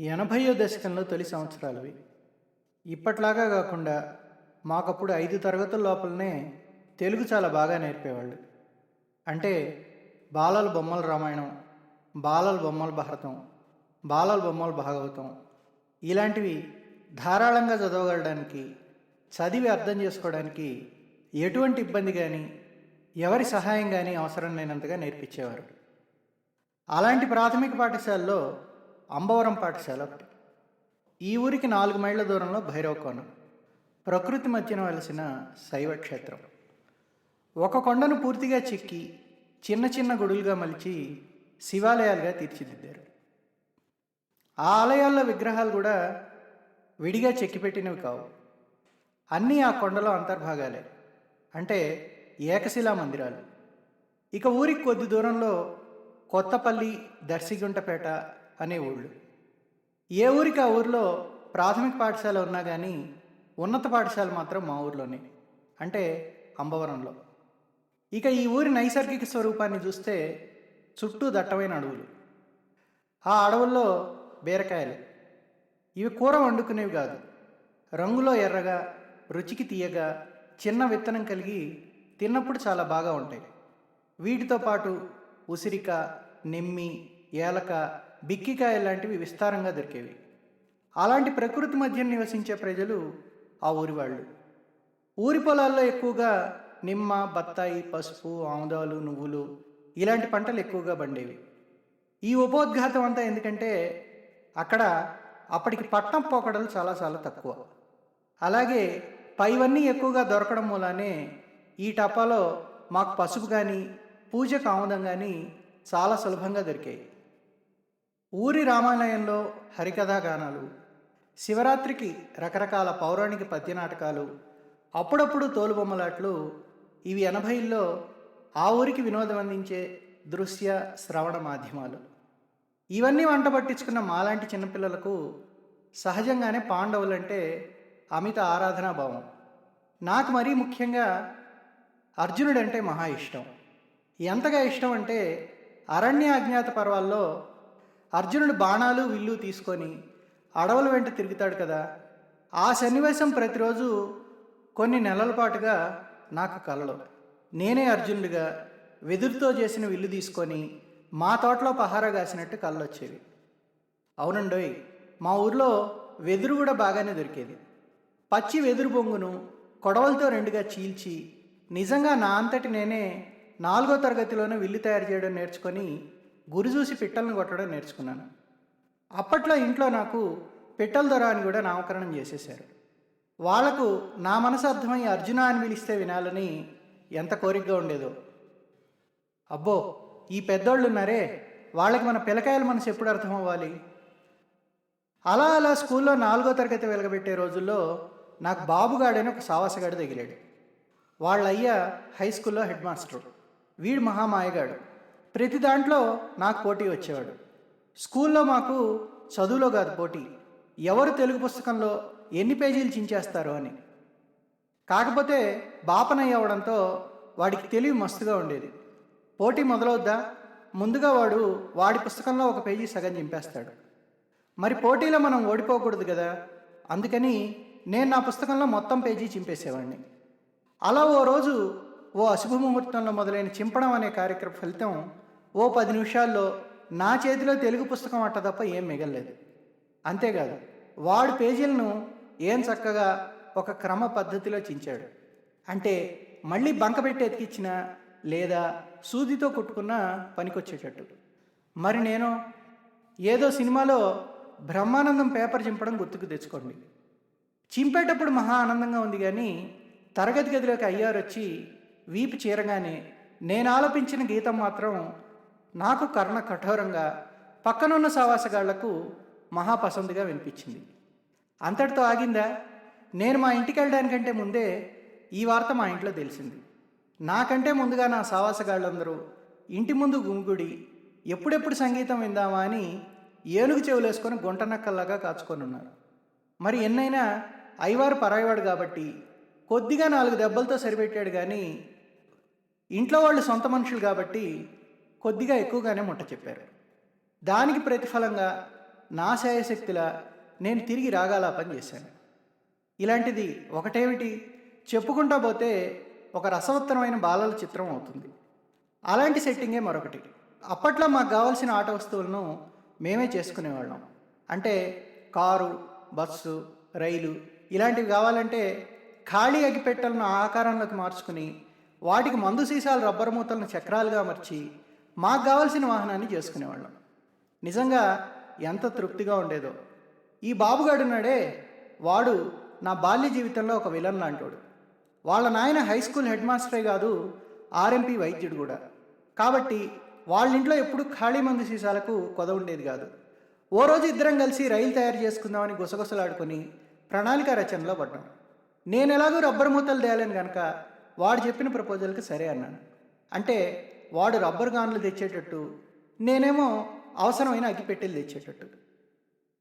ఎనభైయో దశకంలో తొలి సంవత్సరాలవి ఇప్పట్లాగా కాకుండా మాకప్పుడు ఐదు తరగతుల లోపలనే తెలుగు చాలా బాగా నేర్పేవాళ్ళు. అంటే బాలల బొమ్మల రామాయణం బాలల బొమ్మల భారతం బాలల బొమ్మల భాగవతం ఇలాంటివి ధారాళంగా చదవగలడానికి చదివి అర్థం చేసుకోవడానికి ఎటువంటి ఇబ్బంది కానీ ఎవరి సహాయం కానీ అవసరం లేనంతగా నేర్పించేవారు. అలాంటి ప్రాథమిక పాఠశాలలో అంబవరం పాఠశాల ఒకటి. ఈ ఊరికి నాలుగు మైళ్ళ దూరంలో భైరవకోణం ప్రకృతి మధ్యన వెలసిన శైవ క్షేత్రం. ఒక కొండను పూర్తిగా చెక్కి చిన్న చిన్న గుడులుగా మలిచి శివాలయాలుగా తీర్చిదిద్దారు. ఆ ఆలయాల్లో విగ్రహాలు కూడా విడిగా చెక్కిపెట్టినవి కావు. అన్నీ ఆ కొండలో అంతర్భాగాలే. అంటే ఏకశిలా మందిరాలు. ఇక ఊరికి కొద్ది దూరంలో కొత్తపల్లి దర్శిగుంటపేట అనే ఊళ్ళు ఏ ఊరికి ఆ ఊరిలో ప్రాథమిక పాఠశాల ఉన్నా కానీ ఉన్నత పాఠశాల మాత్రం మా ఊర్లోనే అంటే అంబవరంలో. ఇక ఈ ఊరి నైసర్గిక స్వరూపాన్ని చూస్తే చుట్టూ దట్టమైన అడవులు. ఆ అడవుల్లో బీరకాయలు. ఇవి కూర వండుకునేవి కాదు. రంగులో ఎర్రగా రుచికి తీయగా చిన్న విత్తనం కలిగి తిన్నప్పుడు చాలా బాగా ఉంటాయి. వీటితో పాటు ఉసిరిక నిమ్మి ఏలక బిక్కికాయ లాంటివి విస్తారంగా దొరికేవి. అలాంటి ప్రకృతి మధ్య నివసించే ప్రజలు ఆ ఊరి వాళ్ళు. ఊరి పొలాల్లో ఎక్కువగా నిమ్మ బత్తాయి పసుపు ఆముదాలు నువ్వులు ఇలాంటి పంటలు ఎక్కువగా పండేవి. ఈ ఉపోద్ఘాతం అంతా ఎందుకంటే అక్కడ అప్పటికి పట్నం పోకడలు చాలా చాలా తక్కువ. అలాగే పైవన్నీ ఎక్కువగా దొరకడం మూలానే ఈ టపాలో మాకు పసుపు కానీ పూజకు ఆముదం కానీ చాలా సులభంగా దొరికాయి. ఊరి రామాలయంలో హరికథా గానాలు శివరాత్రికి రకరకాల పౌరాణిక పద్య నాటకాలు అప్పుడప్పుడు తోలుబొమ్మలాట్లు ఇవి ఎనభైల్లో ఆ ఊరికి వినోదం అందించే దృశ్య శ్రవణ మాధ్యమాలు. ఇవన్నీ వంట పట్టించుకున్న మాలాంటి చిన్నపిల్లలకు సహజంగానే పాండవులంటే అమిత ఆరాధనా భావం. నాకు మరీ ముఖ్యంగా అర్జునుడంటే మహా ఇష్టం. ఎంతగా ఇష్టం అంటే అరణ్య అజ్ఞాత పర్వాల్లో అర్జునుడు బాణాలు విల్లు తీసుకొని అడవుల వెంట తిరుగుతాడు కదా. ఆ సన్నివేశం ప్రతిరోజు కొన్ని నెలల పాటుగా నాకు కలలు. నేనే అర్జునుడిగా వెదురుతో చేసిన విల్లు తీసుకొని మా తోటలో పహారా కాసినట్టు కళ్ళు వచ్చేవి అవునండోయ్ మా ఊర్లో వెదురు కూడా బాగానే దొరికేది. పచ్చి వెదురు బొంగును కొడవలతో రెండుగా చీల్చి నిజంగా నా అంతటి నేనే నాలుగో తరగతిలోనే విల్లు తయారు చేయడం నేర్చుకొని గురి చూసి పిట్టలను కొట్టడం నేర్చుకున్నాను. అప్పట్లో ఇంట్లో నాకు పిట్టల దొర అని కూడా నామకరణం చేసేశారు. వాళ్ళకు నా మనసు అర్థమై అర్జున అని పిలిస్తే వినాలని ఎంత కోరికగా ఉండేదో. అబ్బో ఈ పెద్దోళ్ళు ఉన్నారే వాళ్ళకి మన పిల్లకాయల మనసు ఎప్పుడు అర్థం అవ్వాలి అలా అలా స్కూల్లో నాలుగో తరగతి వెలగబెట్టే రోజుల్లో నాకు బాబుగాడని ఒక సావాసగాడు తగిలాడు. వాళ్ళ అయ్య హై స్కూల్లో హెడ్ మాస్టర్ వీడు మహామాయగాడు. ప్రతి దాంట్లో నాకు పోటీ వచ్చేవాడు. స్కూల్లో మాకు చదువులో కాదు పోటీ. ఎవరు తెలుగు పుస్తకంలో ఎన్ని పేజీలు చించేస్తారో అని. కాకపోతే బాపనయ్య అవడంతో వాడికి తెలివి మస్తుగా ఉండేది. పోటీ మొదలవుద్దా? ముందుగా వాడు వాడి పుస్తకంలో ఒక పేజీ సగం చింపేస్తాడు. మరి పోటీలో మనం ఓడిపోకూడదు కదా? అందుకని నేను నా పుస్తకంలో మొత్తం పేజీ చింపేసేవాడిని. అలా ఓ రోజు ఓ అశుభ ముహూర్తంలో మొదలైన చింపడం అనే కార్యక్రమ ఫలితం ఓ పది నిమిషాల్లో నా చేతిలో తెలుగు పుస్తకం అట్ట తప్ప ఏం మిగలలేదు. అంతేకాదు వాడు పేజీలను ఏం చక్కగా ఒక క్రమ పద్ధతిలో చించాడు. అంటే మళ్ళీ బంక పెట్టి ఎతికిచ్చిన లేదా సూదితో కుట్టుకున్న పనికొచ్చేటట్టు. మరి నేను ఏదో సినిమాలో బ్రహ్మానందం పేపర్ చింపడం గుర్తుకు తెచ్చుకోండి. చింపేటప్పుడు మహా ఆనందంగా ఉంది కానీ తరగతి గదిలోకి అయ్యారు వచ్చి వీపు చీరగానే నేను ఆలపించిన గీతం మాత్రం నాకు కర్ణ కఠోరంగా పక్కనున్న సావాసగాళ్ళకు మహాపసందుగా వినిపించింది. అంతటితో ఆగిందా? నేను మా ఇంటికి వెళ్ళడానికంటే ముందే ఈ వార్త మా ఇంట్లో తెలిసింది. నాకంటే ముందుగా నా సావాసగాళ్ళందరూ ఇంటి ముందు గుమిగుడి ఎప్పుడెప్పుడు సంగీతం విందామా అని ఏనుగు చెవులేసుకొని గుంట నక్కల్లాగా కాచుకొని ఉన్నారు మరి ఎన్నైనా ఐవారు పరాయివాడు కాబట్టి కొద్దిగా నాలుగు దెబ్బలతో సరిపెట్టాడు కానీ ఇంట్లో వాళ్ళు సొంత మనుషులు కాబట్టి కొద్దిగా ఎక్కువగానే ముట్ట చెప్పారు. దానికి ప్రతిఫలంగా నా శాయశక్తిలా నేను తిరిగి రాగాల పని చేశాను. ఇలాంటిది ఒకటేమిటి? చెప్పుకుంటా పోతే ఒక రసవత్తరమైన బాలల చిత్రం అవుతుంది. అలాంటి సెట్టింగే మరొకటి. అప్పట్లో మాకు కావాల్సిన ఆట వస్తువులను మేమే చేసుకునేవాళ్ళం. అంటే కారు బస్సు రైలు ఇలాంటివి కావాలంటే ఖాళీ అగిపెట్టెలను ఆకారంలోకి మార్చుకుని వాటికి మందు సీసాలు రబ్బర్ మూతలను చక్రాలుగా అమర్చి మాకు కావాల్సిన వాహనాన్ని చేసుకునేవాళ్ళం. నిజంగా ఎంత తృప్తిగా ఉండేదో. ఈ బాబుగాడున్నాడే వాడు నా బాల్య జీవితంలో ఒక విలన్ లాంటోడు. వాళ్ళ నాయన హై స్కూల్ హెడ్ మాస్టరే కాదు ఆర్ఎంపీ వైద్యుడు కూడా. కాబట్టి వాళ్ళ ఇంట్లో ఎప్పుడు ఖాళీ మందు సీసాలకు కొద ఉండేది కాదు. ఓ రోజు ఇద్దరం కలిసి రైలు తయారు చేసుకుందామని గుసగుసలాడుకొని ప్రణాళిక రచనలో పడ్డాం. నేను ఎలాగో రబ్బర్ మూతలు తేలేను కనుక వాడు చెప్పిన ప్రపోజల్కి సరే అన్నాను. అంటే వాడు రబ్బర్ గాన్లు తెచ్చేటట్టు నేనేమో అవసరమైన అగ్గిపెట్టెలు తెచ్చేటట్టు.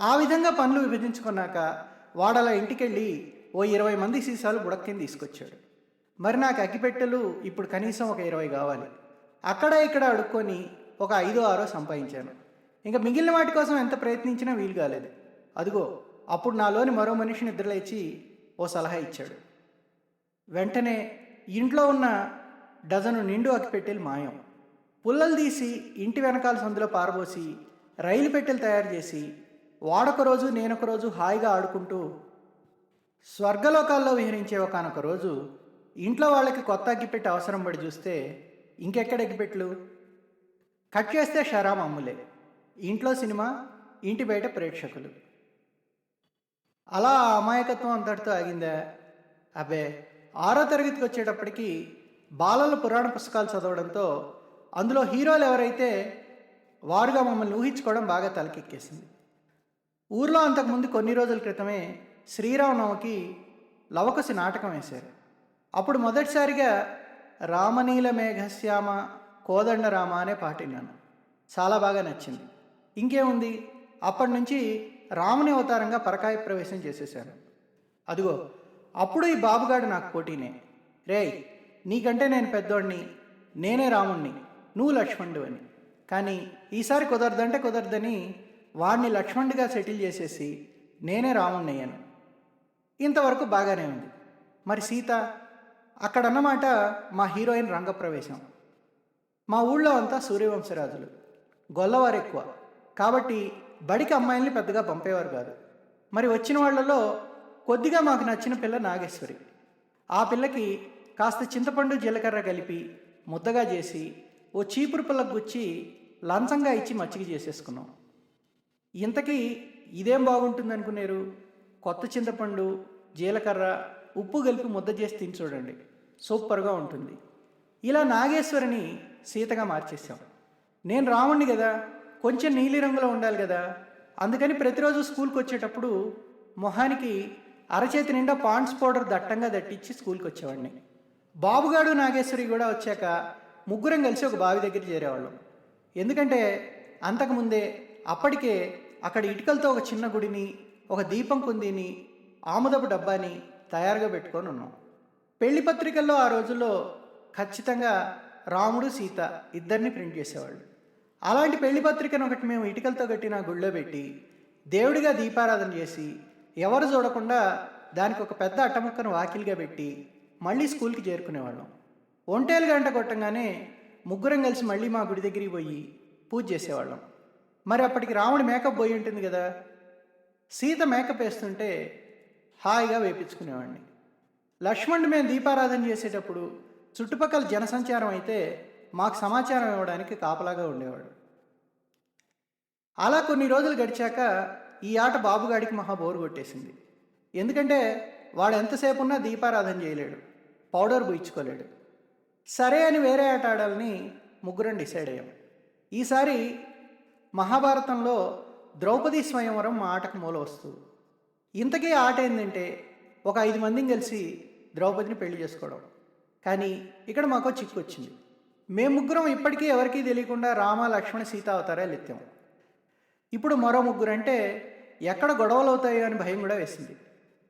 ఆ విధంగా పనులు విభజించుకున్నాక వాడలా ఇంటికెళ్ళి ఓ ఇరవై మంది సీసాలు బుడక్కిని తీసుకొచ్చాడు. మరి నాకు అగ్గిపెట్టెలు ఇప్పుడు కనీసం ఒక ఇరవై కావాలి. అక్కడ ఇక్కడ అడుక్కొని ఒక ఐదో ఆరో సంపాదించాను. ఇంకా మిగిలిన వాటి కోసం ఎంత ప్రయత్నించినా వీలు కాలేదు. అదిగో అప్పుడు నాలోని మరో మనిషి నిద్రలేచి ఓ సలహా ఇచ్చాడు. వెంటనే ఇంట్లో ఉన్న డజను నిండు అగ్గిపెట్టెలు మాయం. పుల్లలు తీసి ఇంటి వెనకాల సందులో పారబోసి రైలు పెట్టెలు తయారు చేసి వాడొక రోజు నేనొక రోజు హాయిగా ఆడుకుంటూ స్వర్గలోకాల్లో విహరించే ఒకనొక రోజు ఇంట్లో వాళ్ళకి కొత్త అగ్గిపెట్టి అవసరం పడి చూస్తే ఇంకెక్కడ అగ్గిపెట్లు కట్ చేస్తే షరా అమ్ములే. ఇంట్లో సినిమా ఇంటి బయట ప్రేక్షకులు. అలా ఆ అమాయకత్వం అంతటితో ఆగిందా? అబ్బే ఆరో తరగతికి వచ్చేటప్పటికి బాలల పురాణ పుస్తకాలు చదవడంతో అందులో హీరోలు ఎవరైతే వారుగా మమ్మల్ని ఊహించుకోవడం బాగా తలకెక్కేసింది. ఊర్లో అంతకుముందు కొన్ని రోజుల క్రితమే శ్రీరామనవమికి లవకుశి నాటకం వేశారు. అప్పుడు మొదటిసారిగా రామనీల మేఘశ్యామ కోదండ రామ అనే పాట విన్నాను. చాలా బాగా నచ్చింది. ఇంకేముంది? అప్పటి నుంచి రాముని అవతారంగా పరకాయ ప్రవేశం చేసేశాను అదిగో అప్పుడు ఈ బాబుగాడు నాకు పోటీనే. రేయ్ నీకంటే నేను పెద్దోడిని. నేనే రాముణ్ణి. నువ్వు లక్ష్మణుడు అని కానీ ఈసారి కుదరదంటే కుదరదని వాడిని లక్ష్మణుడిగా సెటిల్ చేసేసి నేనే రాముణ్ణి అయ్యాను ఇంతవరకు బాగానే ఉంది. మరి సీత అక్కడన్నమాట మా హీరోయిన్ రంగప్రవేశం. మా ఊళ్ళో అంతా సూర్యవంశరాజులు. గొల్లవారు ఎక్కువ కాబట్టి బడికి అమ్మాయిల్ని పెద్దగా పంపేవారు కాదు. మరి వచ్చిన వాళ్ళలో కొద్దిగా మాకు నచ్చిన పిల్ల నాగేశ్వరి. ఆ పిల్లకి కాస్త చింతపండు జీలకర్ర కలిపి ముద్దగా చేసి ఓ చీపురు పిల్లకు గుచ్చి లంచంగా ఇచ్చి మచ్చిక చేసేసుకున్నాం. ఇంతకీ ఇదేం బాగుంటుంది అనుకున్నారు కొత్త చింతపండు జీలకర్ర ఉప్పు కలిపి ముద్ద చేసి తిని చూడండి. సూపర్గా ఉంటుంది. ఇలా నాగేశ్వరిని సీతగా మార్చేసాం నేను రాముణ్ణి కదా కొంచెం నీలి రంగులో ఉండాలి కదా అందుకని ప్రతిరోజు స్కూల్కి వచ్చేటప్పుడు మొహానికి అరచేతి నిండా పాండ్స్ పౌడర్ దట్టంగా దట్టించి స్కూల్కి వచ్చేవాడిని. బాబుగాడు నాగేశ్వరి కూడా వచ్చాక ముగ్గురం కలిసి ఒక బావి దగ్గర చేరేవాళ్ళం. ఎందుకంటే అంతకుముందే అప్పటికే అక్కడ ఇటుకలతో ఒక చిన్న గుడిని ఒక దీపం కుందిని ఆముదపు డబ్బాని తయారుగా పెట్టుకొని ఉన్నాం. పెళ్ళి పత్రికల్లో ఆ రోజుల్లో ఖచ్చితంగా రాముడు సీత ఇద్దరిని ప్రింట్ చేసేవాళ్ళు. అలాంటి పెళ్ళి పత్రికను ఒకటి మేము ఇటుకలతో కట్టిన గుళ్ళో పెట్టి దేవుడిగా దీపారాధన చేసి ఎవరు చూడకుండా దానికి ఒక పెద్ద అట్టముక్కను వాకిలిగా పెట్టి మళ్ళీ స్కూల్కి చేరుకునేవాళ్ళం. ఒంటేలు గంట కొట్టంగానే ముగ్గురం కలిసి మళ్ళీ మా గుడి దగ్గరికి పోయి పూజ చేసేవాళ్ళం. మరి అప్పటికి రాముడి మేకప్ పోయి ఉంటుంది కదా సీత మేకప్ వేస్తుంటే హాయిగా వేపించుకునేవాడిని. లక్ష్మణుడు మేము దీపారాధన చేసేటప్పుడు చుట్టుపక్కల జనసంచారం అయితే మాకు సమాచారం ఇవ్వడానికి కాపలాగా ఉండేవాడు. అలా కొన్ని రోజులు గడిచాక ఈ ఆట బాబుగాడికి మహా బోరు కొట్టేసింది. ఎందుకంటే వాడు ఎంతసేపు ఉన్నా దీపారాధన చేయలేడు. పౌడర్ పూయించుకోలేడు సరే అని వేరే ఆట ఆడాలని ముగ్గురం డిసైడ్ అయ్యాం. ఈసారి మహాభారతంలో ద్రౌపది స్వయంవరం మా ఆటకు మూల వస్తువు. ఇంతకీ ఆట ఏంటంటే ఒక ఐదు మందిని కలిసి ద్రౌపదిని పెళ్ళి చేసుకోవడం. కానీ ఇక్కడ మాకు చిక్కు వచ్చింది. మేము ముగ్గురం ఇప్పటికీ ఎవరికీ తెలియకుండా రామ లక్ష్మణ సీత అవతారాలు ఎత్తాం. ఇప్పుడు మరో ముగ్గురు అంటే ఎక్కడ గొడవలు అవుతాయో అని భయం కూడా వేసింది.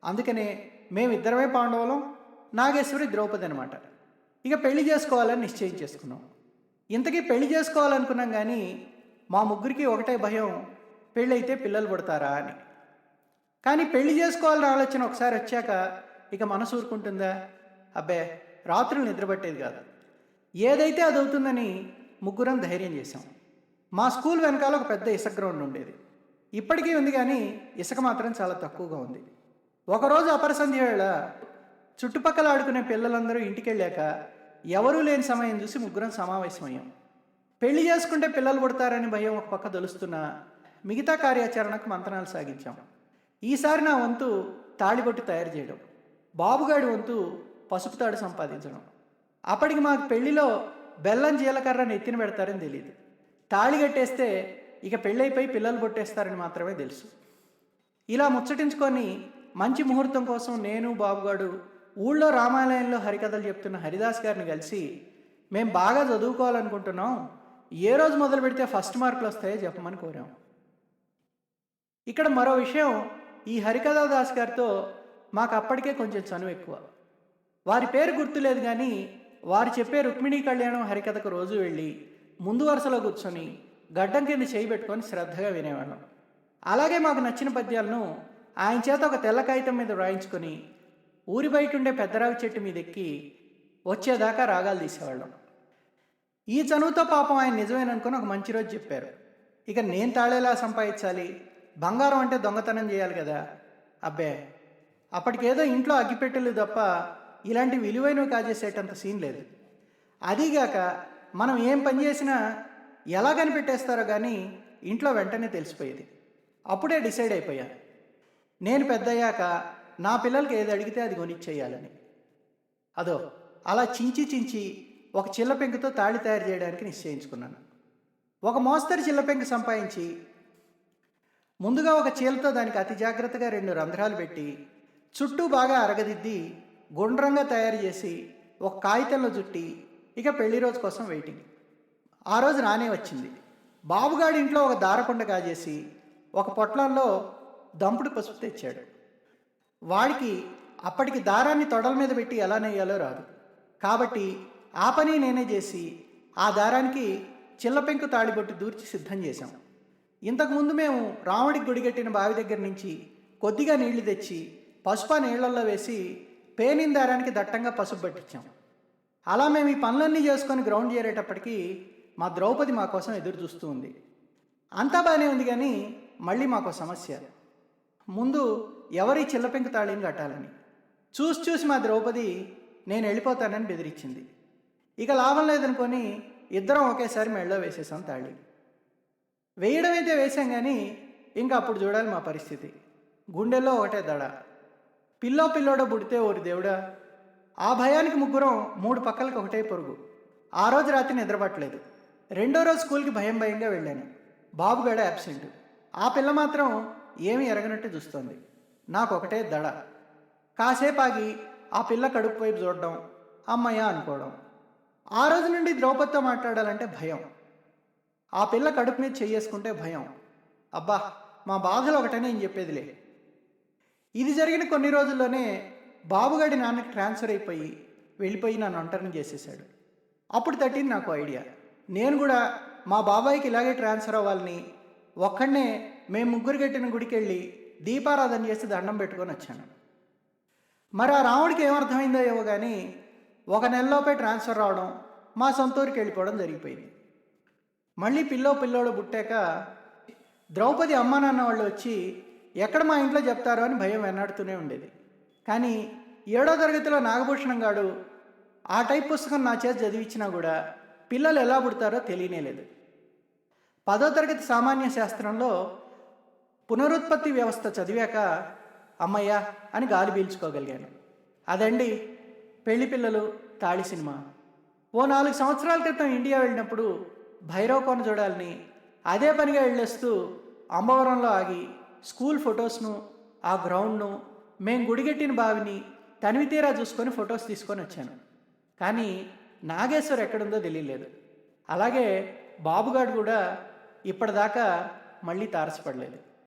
అందుకనే మేమిద్దరమే పాండవులం నాగేశ్వరి ద్రౌపది అనమాట ఇక పెళ్ళి చేసుకోవాలని నిశ్చయం చేసుకున్నాం. ఇంతకీ పెళ్ళి చేసుకోవాలనుకున్నాం కానీ మా ముగ్గురికి ఒకటే భయం పెళ్ళైతే పిల్లలు పుడతారా అని. కానీ పెళ్ళి చేసుకోవాలని ఆలోచన ఒకసారి వచ్చాక ఇక మనసు ఊరుకుంటుందా? అబ్బే రాత్రులు నిద్రపట్టేది కాదు. ఏదైతే అది అవుతుందని ముగ్గురం ధైర్యం చేశాం. మా స్కూల్ వెనకాల ఒక పెద్ద ఇసుక గ్రౌండ్ ఉండేది. ఇప్పటికీ ఉంది కానీ ఇసుక మాత్రం చాలా తక్కువగా ఉంది. ఒకరోజు అపరసంధ్య వేళ చుట్టుపక్కల ఆడుకునే పిల్లలందరూ ఇంటికి వెళ్ళాక ఎవరూ లేని సమయం చూసి ముగ్గురం సమావేశమయ్యాం. పెళ్ళి చేసుకుంటే పిల్లలు పుడతారని భయం ఒక పక్క దొలుస్తున్నా మిగతా కార్యాచరణకు మంతనాలు సాగించాం. ఈసారి నా వంతు తాళిబొట్టు తయారు చేయడం బాబుగాడి వంతు పసుపు తాడు సంపాదించడం. అప్పటికి మాకు పెళ్ళిలో బెల్లం జీలకర్ర నెత్తిన పెడతారని తెలియదు తాళి కట్టేస్తే ఇక పెళ్ళైపోయి పిల్లలు పుట్టేస్తారని మాత్రమే తెలుసు. ఇలా ముచ్చటించుకొని మంచి ముహూర్తం కోసం నేను బాబుగాడు ఊళ్ళో రామాలయంలో హరికథలు చెప్తున్న హరిదాస్ గారిని కలిసి మేము బాగా చదువుకోవాలనుకుంటున్నాం. ఏ రోజు మొదలు పెడితే ఫస్ట్ మార్కులు వస్తాయో చెప్పమని కోరాం. ఇక్కడ మరో విషయం ఈ హరికథా దాస్ గారితో మాకు అప్పటికే కొంచెం చనువు ఎక్కువ. వారి పేరు గుర్తులేదు కానీ వారు చెప్పే రుక్మిణీ కళ్యాణం హరికథకు రోజు వెళ్ళి ముందు వరుసలో కూర్చొని గడ్డం కింద చేయి పెట్టుకొని శ్రద్ధగా వినేవాళ్ళం. అలాగే మాకు నచ్చిన పద్యాలను ఆయన చేత ఒక తెల్ల కాగితం మీద వ్రాయించుకొని ఊరి బయట ఉండే పెద్దరావి చెట్టు మీద ఎక్కి వచ్చేదాకా రాగాలు తీసేవాళ్ళం. ఈ చనువుతో పాపం ఆయన నిజమేననుకుని ఒక మంచి రోజు చెప్పారు. ఇక నేను తాళేలా సంపాదించాలి బంగారం అంటే దొంగతనం చేయాలి కదా అబ్బే. అప్పటికేదో ఇంట్లో అగ్గిపెట్టెలు తప్ప ఇలాంటి విలువైనవి కాజేసేటంత సీన్ లేదు. అదీగాక మనం ఏం పని చేసినా ఎలా కనిపెట్టేస్తారో కానీ ఇంట్లో వెంటనే తెలిసిపోయేది. అప్పుడే డిసైడ్ అయిపోయా. నేను పెద్దయ్యాక నా పిల్లలకి ఏది అడిగితే అది కొనిచ్చేయాలని. అదో అలా చించి చించి ఒక చిల్ల పెంకుతో తాళి తయారు చేయడానికి నిశ్చయించుకున్నాను. ఒక మోస్తరు చిల్ల పెంకు సంపాదించి ముందుగా ఒక చీలతో దానికి అతి జాగ్రత్తగా రెండు రంధ్రాలు పెట్టి చుట్టూ బాగా అరగదిద్ది గుండ్రంగా తయారు చేసి ఒక కాగితంలో చుట్టి ఇక పెళ్ళి రోజు కోసం వెయిటింగ్. ఆ రోజు రానే వచ్చింది. బాబుగాడి ఇంట్లో ఒక దారకుండ కాజేసి ఒక పొట్లంలో దంపుడు పసుపు తెచ్చాడు. వాడికి అప్పటికి దారాన్ని తొడల మీద పెట్టి ఎలా నెయ్యాలో రాదు. కాబట్టి ఆ పని నేనే చేసి ఆ దారానికి చిల్లపెంకు తాళిబొట్టు దూర్చి సిద్ధం చేశాం. ఇంతకుముందు మేము రాముడికి గుడిగట్టిన బావి దగ్గర నుంచి కొద్దిగా నీళ్ళు తెచ్చి పసుపు నీళ్ళల్లో వేసి పేనిన దారానికి దట్టంగా పసుపు పట్టించాం. అలా మేము ఈ పనులన్నీ చేసుకొని గ్రౌండ్ చేరేటప్పటికీ మా ద్రౌపది మా కోసం ఎదురు చూస్తూ ఉంది. అంతా బాగానే ఉంది కానీ మళ్ళీ మాకు సమస్య. ముందు ఎవరి చిల్లపెంకు తాళిని కట్టాలని? చూసి చూసి మా ద్రౌపది నేను వెళ్ళిపోతానని బెదిరించింది. ఇక లాభం లేదనుకొని ఇద్దరం ఒకేసారి మెళ్ళో వేసేసాం తాళి. వేయడం అయితే వేసాం కానీ ఇంకా అప్పుడు చూడాలి మా పరిస్థితి. గుండెల్లో ఒకటే దడ. పిల్లో పిల్లోడో పుడితే ఓరి దేవుడా. ఆ భయానికి ముగ్గురం మూడు పక్కలకి ఒకటే పొరుగు. ఆ రోజు రాత్రి నిద్రపట్టలేదు. రెండో రోజు స్కూల్కి భయం భయంగా వెళ్ళాను. బాబుగాడ అబ్సెంట్. ఆ పిల్ల మాత్రం ఏమీ ఎరగనట్టు చూస్తోంది. నాకు ఒకటే దడ. కాసేపాగి ఆ పిల్ల కడుపు వైపు చూడడం అమ్మయ్య అనుకోవడం. ఆ రోజు నుండి ద్రౌపదితో మాట్లాడాలంటే భయం. ఆ పిల్ల కడుపు మీద చేసుకుంటే భయం. అబ్బా మా బాధలు ఒకటనే నేను చెప్పేదిలే. ఇది జరిగిన కొన్ని రోజుల్లోనే బాబుగాడి నాన్నకి ట్రాన్స్ఫర్ అయిపోయి వెళ్ళిపోయి నన్ను ఒంటరిని చేసేసాడు అప్పుడు తట్టింది నాకు ఐడియా. నేను కూడా మా బాబాయ్కి ఇలాగే ట్రాన్స్ఫర్ అవ్వాలని ఒక్కడనే మేము ముగ్గురు కట్టిన గుడికి వెళ్ళి దీపారాధన చేసి దండం పెట్టుకొని వచ్చాను. మరి ఆ రాముడికి ఏమర్థమైందో ఏమో కానీ ఒక నెలలోపే ట్రాన్స్ఫర్ రావడం మా సొంత ఊరికి వెళ్ళిపోవడం జరిగిపోయింది. మళ్ళీ పిల్లో పిల్లోడు పుట్టాక ద్రౌపది అమ్మ నాన్న వాళ్ళు వచ్చి ఎక్కడ మా ఇంట్లో చెప్తారో అని భయం వెన్నాడుతూనే ఉండేది. కానీ ఏడో తరగతిలో నాగభూషణం గాడు ఆ టైప్ పుస్తకం నా చేతి చదివించినా కూడా పిల్లలు ఎలా పుడతారో తెలియనే లేదు. పదో తరగతి సామాన్య శాస్త్రంలో పునరుత్పత్తి వ్యవస్థ చదివాక అమ్మయ్యా అని గాలి పీల్చుకోగలిగాను. అదండి పెళ్ళి పిల్లలు తాళి సినిమా. ఓ నాలుగు సంవత్సరాల క్రితం ఇండియా వెళ్ళినప్పుడు భైరవ్ కొన చూడాలని అదే పనిగా వెళ్ళేస్తూ అంబవరంలో ఆగి స్కూల్ ఫొటోస్ను ఆ గ్రౌండ్ను మేం గుడిగట్టిన బావిని తనివి తీరా చూసుకొని ఫొటోస్ తీసుకొని వచ్చాను. కానీ నాగేశ్వర్ ఎక్కడుందో తెలియలేదు. అలాగే బాబుగాడు కూడా ఇప్పటిదాకా మళ్ళీ తారసపడలేదు.